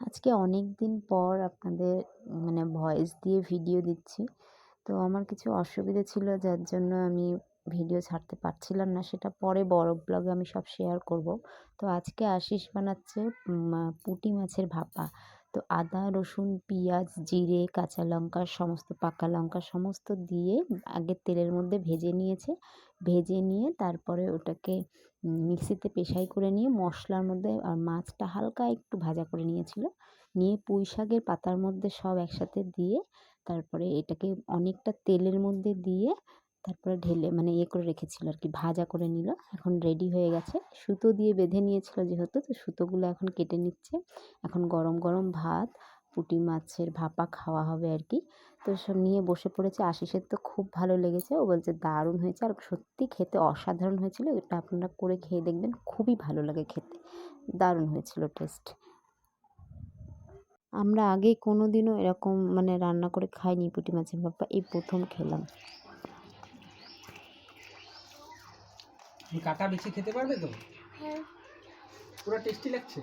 আজকে অনেক দিন পর আপনাদের মানে ভয়েস দিয়ে ভিডিও দিচ্ছি। তো আমার কিছু অসুবিধে ছিল, যার জন্য আমি ভিডিও ছাড়তে পারছিলাম না। সেটা পরে বড় ব্লগে আমি সব শেয়ার করব। তো আজকে আশিস বানাচ্ছে পুঁটি মাছের ভাপা। তো আদা, রসুন, পেঁয়াজ, জিরে, কাঁচা লঙ্কা, সমস্ত পাকা লঙ্কা সমস্ত দিয়ে আগে তেলের মধ্যে ভেজে নিয়েছে। ভেজে নিয়ে তারপরে ওটাকে মিক্সিতে পেশাই করে নিয়ে মশলার মধ্যে আর মাছটা হালকা একটু ভাজা করে নিয়েছিল। নিয়ে পুঁই শাকের পাতার মধ্যে সব একসাথে দিয়ে তারপরে এটাকে অনেকটা তেলের মধ্যে দিয়ে তারপরে ঢেলে মানে ইয়ে করে রেখেছিল আর কি ভাজা করে নিল। এখন রেডি হয়ে গেছে। সুতো দিয়ে বেঁধে নিয়েছিল যেহেতু, তো সুতোগুলো এখন কেটে নিচ্ছে। এখন গরম গরম ভাত, পুঁটি মাছের ভাপা খাওয়া হবে আর কি তো সব নিয়ে বসে পড়েছে। আশিসের তো খুব ভালো লেগেছে। ও বলছে, দারুণ হয়েছে। আর সত্যি খেতে অসাধারণ হয়েছিল। এটা আপনারা করে খেয়ে দেখবেন। খুবই ভালো লাগে খেতে। দারুণ হয়েছিল টেস্ট আমরা আগে কোনো দিনও এরকম মানে রান্না করে খাইনি পুঁটি মাছের ভাপা। এই প্রথম খেলাম। কাটা বেশি খেতে পারবে তো? হ্যাঁ। পুরো টেস্টি লাগছে?